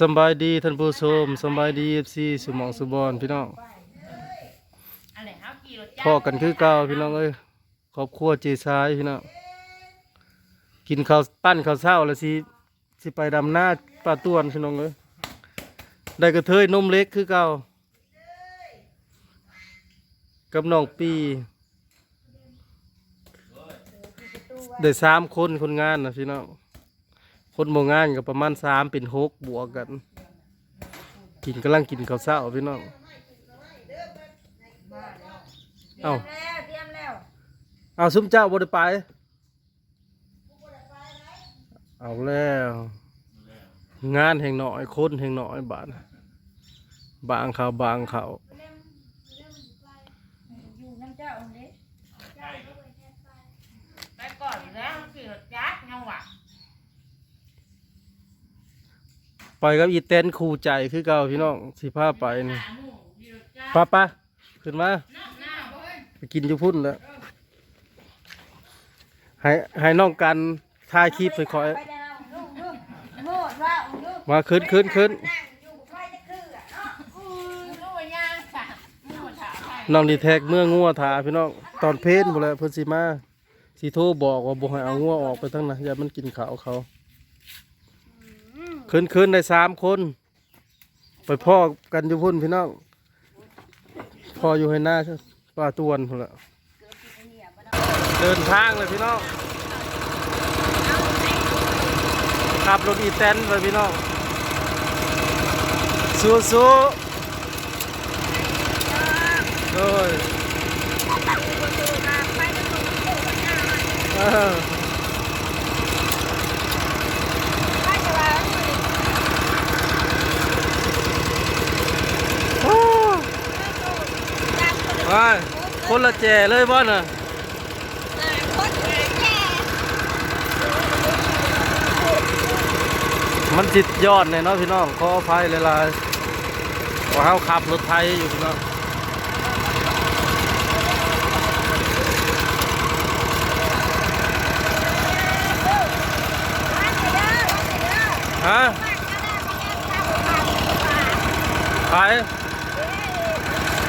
สบายดีท่านผู้ชมสบายดีเอฟซีสุหมองสุบอนพี่น้องพ่อกันคือเก่าพี่น้องเอ้ยครอบครัวเจซายพี่น้องกินข้าวปั้นข้าวเช้าแล้วสิสิไปดำหน้าป้าต้วนพี่น้องเอ้ยได้กระเทยนมเล็กคือเก่ากับน้องปีได้สามคนคนงานนะพี่น้อง คนโมงานก็ประมาณสามเป็นหกบวกกัน กินกำลังกินข้าวเช้าพี่น้องเอ้าแล้วเตรียมแล้วเอาซุ้มเจ้าบไดไปเอาแล้ว งานแห่งหน่อยคนแห่งหน่อยบาทบางเขาบางเขา อยู่น้ำเจ้าองค์นี้ไปก่อนแล้วกี่รถจ้าเงาว่ะ ไปกับอีเต้นคู่ใจคือเก่าพี่น้องสิพาไปนี่ป้าป้าขึ้นมาไปกินอยู่พุ่นแล้วให้ให้น้องกันถ่ายคลิปไปคอยมาขึ้นขึ้นขึ้นนั่งอยู่ใครจะคืออะเนาะอือลูกว่าย่างสะโง่ถามไปน้องดีแท็กเมื่องัวถาพี่น้องตอนเพลนหมดแล้วเพิ่นสิมาสิโทรบอกว่าบ่ให้เอางัวออกไปทั้งนั้นอย่ามันกินขาวเขา ขึ้นขึ้นได้สามคน ไปพ่อกันอยู่พุ่นพี่น้องพ่ออยู่ให้หน้าป้าตวนพุ่นละเดินทางเลยพี่น้องขับรถอีแตนไปพี่น้องสู้สู้โดยเออโอ้ไป คนละแจเลยบ่น่ะมันจิตยอดเลยเนาะพี่น้องขออภัยหลายๆว่าเขาขับรถไทยอยู่พี่น้องฮะไป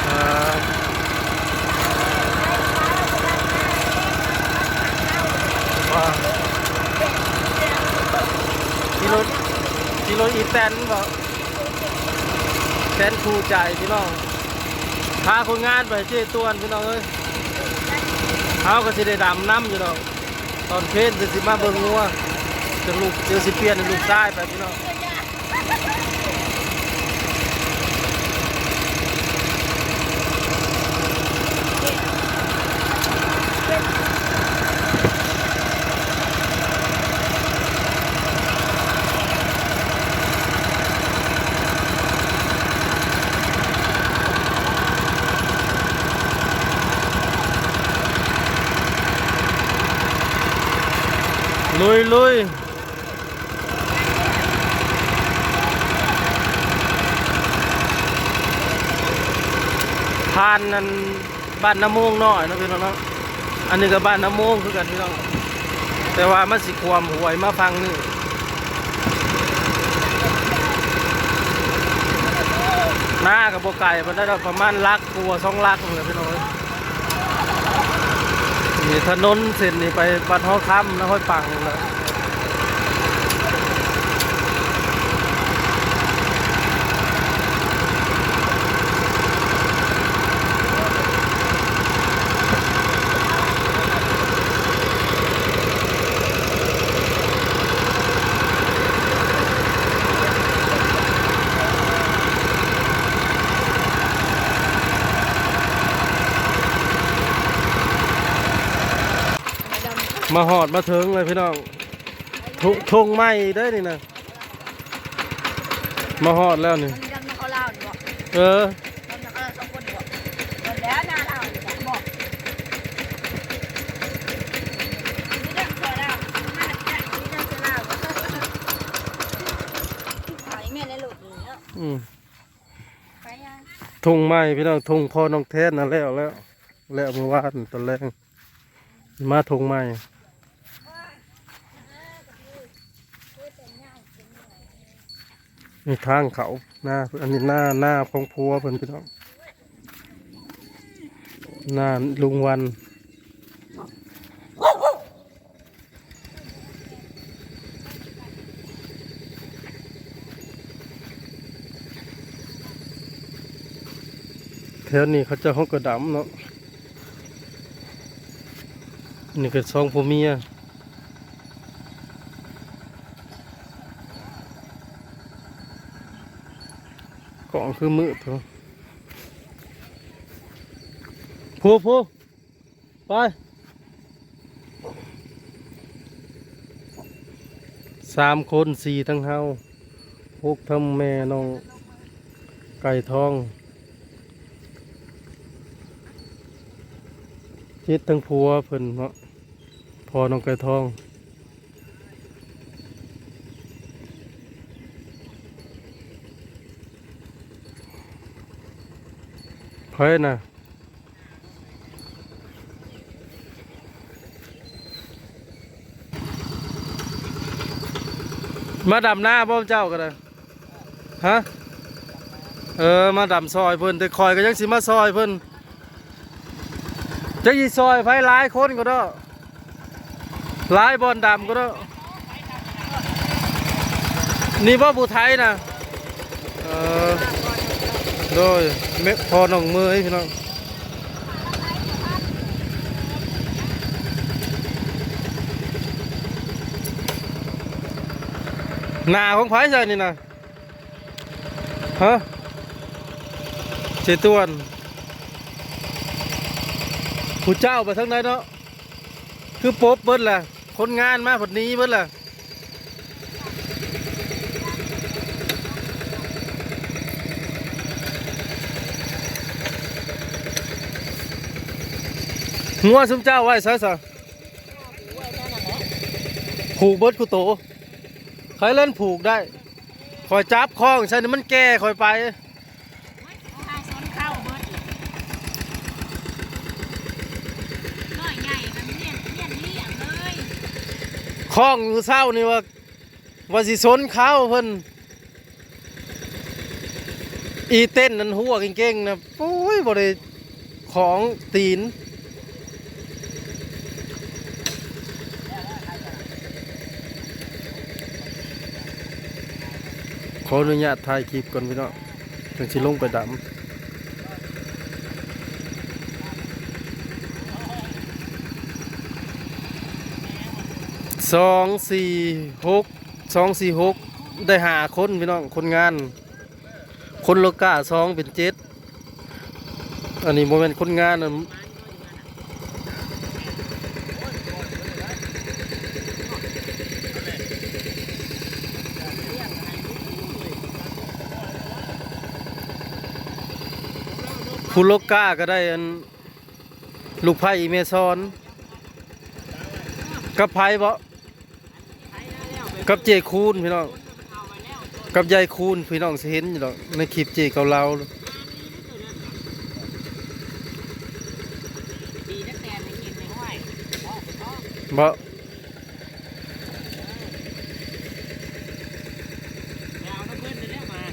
เอ่อว่ากิโล กิโลอีแตนบอกแตนคูใจพี่น้องพาคนงานไปเจ๊ตวนพี่น้องเอ้ยเขาก็สิได้ดำน้ำอยู่ดอกตอนเพลนจะสิมาเบิ่งงัวจะลูกเดี๋ยวสิเปลี่ยนลูกใต้ไปพี่น้อง ลุยลุยผ่านนั่นบ้านน้ำมงน้อยนะพี่น้องเนาะอันนี้ก็บ้านน้ำมงคือกันพี่น้องแต่ว่ามันสิความหวยมาฟังนี่หน้ากับโบไก่มันได้ประมาณลักกลัวสองลักเลยพี่น้องเอ้ย นี่ถนนเส้นนี้ไปบ้านห้องคำนะห้อยปังเล มาหอดมาเถึงเลยพี่น้องทุทงไหมได้นี่นะมาหอดแล้วนี่มันยังเอาเล่าดีกว่าเออยังมาเขาสองคนดีบอกแล้วนาเล่าดีบอกทุ่งไม้พี่น้องทงไหมพี่น้องทงพอน้องแทนนะแล้วแล้วแล้วเมื่อวานตอนแรกมาทุงไหม นี่ทางเขาหน้าอันนี้หน้าหน้าของพัวเพิ่นพี่น้องหน้าลุงวันแถวนี้เขาจะห้องกระดำเนาะนี่ก็ซองผัวเมียกล่อง คือมือเถอะพูพูไปสามคนสี่ทั้งเฮาพวกทำแม่น้องไก่ทองเฮ็ดทั้งผัวเพิ่นเนาะพอน้องไก่ทอง เฮ้ยนะมาดำหน้าบ่อเจ้าก็ได้ฮะเออมาดำซอยเพิ่นแต่คอยก็ยังสิมาซอยเพิ่นจะยีซอยไฟหลายคนก็ได้หลายบอลดำก็ได้นี่ว่าบูไทยนะเออ โดยเม็ดพอน้องมือให้พี่น้องหนาของไผ่ใช่นี่นะฮะเจตวนผู้เจ้าไปทั้งไหนเนาะคือปบเบิดแหละคนงานมาผดนี้เบิดแหละ งัวสมเจ้าไว้ซะซะผูกเบิดกูโตใครเล่นผูกได้คอยจับคล้องใช่นี่มันแก่คอยไปทางสนเข้าเบิดน้อยใหญ่มันเลี้ยนเลี้ยนเลี้ยงเลยคล้องอยู่เศร้านี่ว่าว่าสิสนเข้าเพิ่นอีเต้นนั่นหัวเก่งๆนะโอ้ยบ่ได้ของตีน ออนุญาตถ่ายคลิปก่อนพี่น้องถึงสิลงไปดำสองสี่หกสองสี่หกได้หาคนพี่น้องคนงาน คนโลกาสองเป็นเจ็ดอันนี้โมเมนต์คนงาน ผู้โลกาก็ได้อันลูกไผ่เมซอนกับไผ่บ่กับเจคูนพี่น้องกับยายคูณพี่น้องสิเห็นอยู่ดอกในคลิปเจเกาเราดีนักแต่ในกินในห้อยบ่ เอาน้ำเพื่อนไปเรียกมา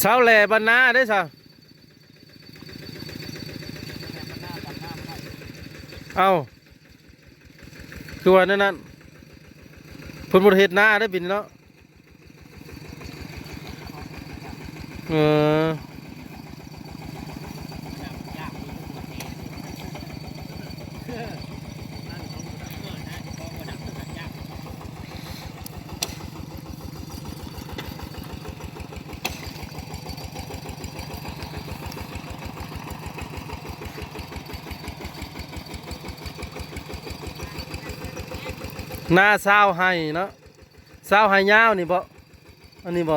เช้าแหล่บรรณาได้ซะเอาคือว่านั่นนั่นเพิ่นบุเฮ็ดหน้าได้บินเนาะเออ หน้าเศร้าให้เนาะเศร้าให้ยาวนี่บ่อันนี้บ่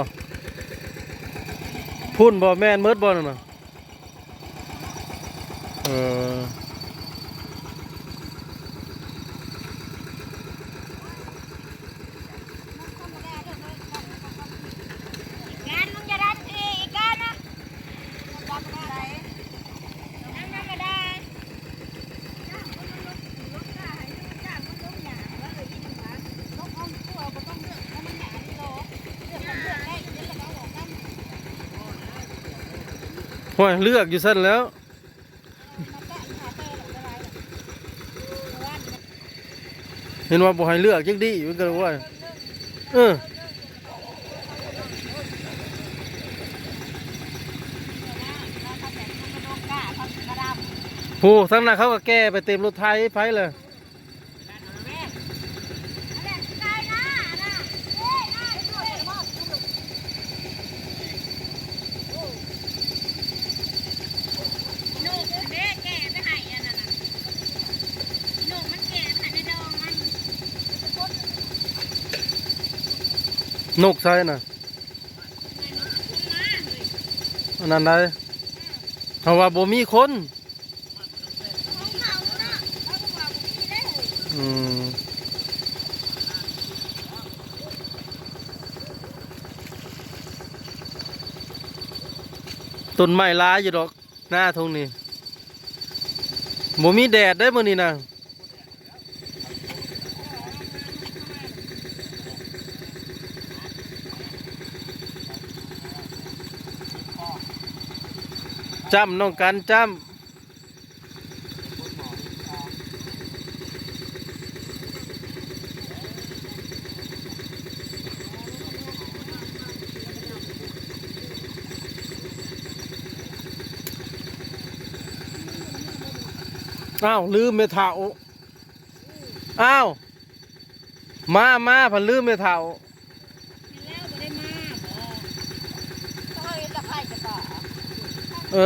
พุ่นบ่แม่นเมิดบ่เนาะเออ งานมึงจะดันอีกกันนะนั่นนั่นก็ได้ ห้อยเลือกอยู่สั้นแล้วเห็นว่าบ่ให้เลือกจังดีมันก็ว่าเออโหทั้งนั้นเขาก็แก้ไปเต็มรถไทยไปเลย หนูเด้แก่ไปให้อันนั้นน่ะหนูมันแก่ไปในดองมัน นกใช่น่ะอันนั้นได้เพราะว่าบ่มีคนอืมต้นไม้หลาอยู่ดอกหน้าทงนี้บ่มีแดดได้มื้อนี้นะ จำน้องกันจำอ้าวลืมเมถาอ้าว มามาพันลืมเมถา แล้วบ่ได้มาบ่เขาเฮ็ดตะไคร้กระต่อ เอ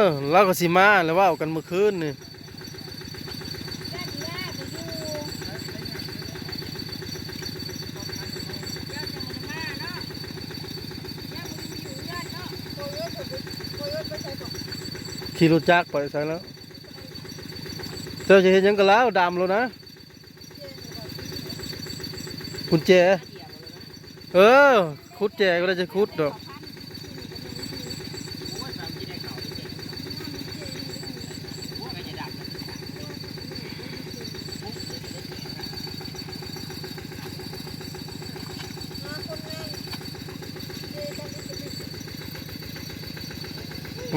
อเราก็สิมาแล้วว่ากันเมื่อคืนนี่ขี่รถจักรไปใส่แล้วเจ้าจะเห็นยังก็แล้วดำแล้วนะกุญแจเออคุดแจก็ได้จะคุดดอก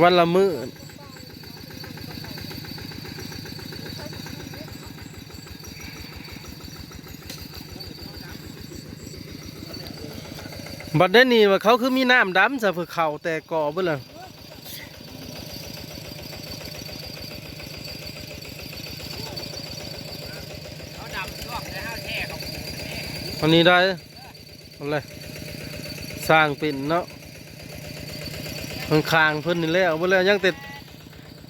วันละมือ้อบัดได้นี่ว่าเขาคือมีน้ำดำซะเพื่อเขาแต่ก่อเบิ่ล่ะเขาดำช่วงแล้วเขาแช่เขาอันนี้ได้อะไรสร้างเป็นเนาะ ข้างคางเพิ่นนี่แล้วบ่แล้วยังแต่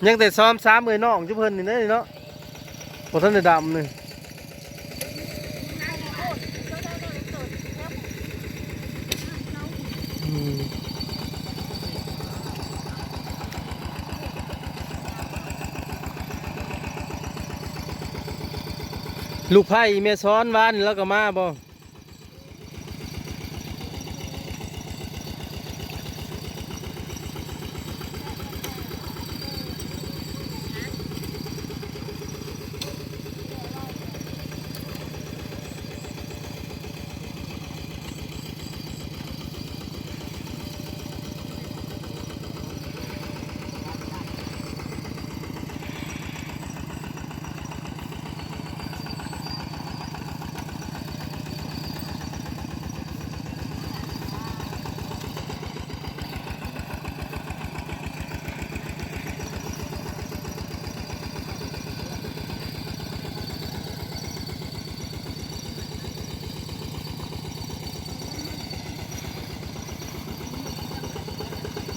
ยังแต่ซ้อมซ้ำเอ้ยน้องจุเพิ่นนี่เด้เนาะบ่ทันได้ดำนี่ลูกไผ่แม่ซ้อนวานแล้วก็มาบ่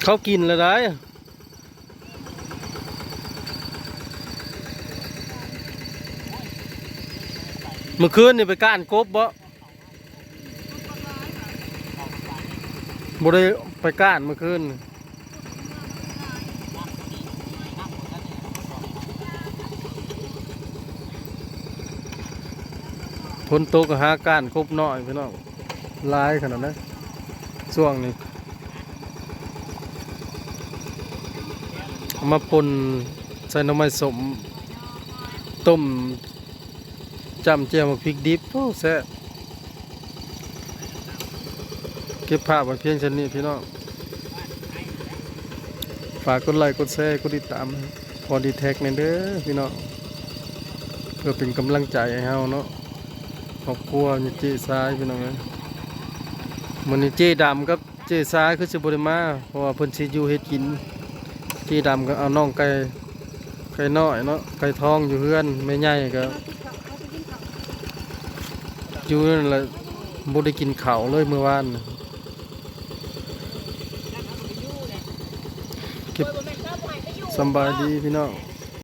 เขากินแล้วได้เมื่อคืนนี่ไปก้านกบบ่บ่ได้ไปก้านเมื่อคืนนี่ฝนตก็หาก้านกบน้อยพี่น้องลายขนาดนั้นช่วงนี้ เอา มาปนใส่น้ำมันสมต้มจำเจียวมาพริกดิบโอ้แซ่บเก็บภาพไว้เพียงเช่นนี้พี่น้องฝากกดไลค์กดแชร์กดติดตามพอดีแท็กในเด้อพี่น้องเพื่อเป็นกำลังใจให้เฮาเนาะครอบครัวนี่เจ๊ซ้ายพี่น้องเอ้ยมื้อนี้เจ๊ดำกับเจ๊ซ้ายคือสิบ่ได้มาเพราะว่าเพิ่นสิอยู่เฮ็ดกิน ที่ดำก็เอาน้องไก่ไก่น้อยเนาะไก่ทองอยู่เพื่อนไม่ใหญ่ก็อยู่นั่นแหละบ่ได้กินข้าวเลยเมื่อวานเก็บสบายดีพี่น้อง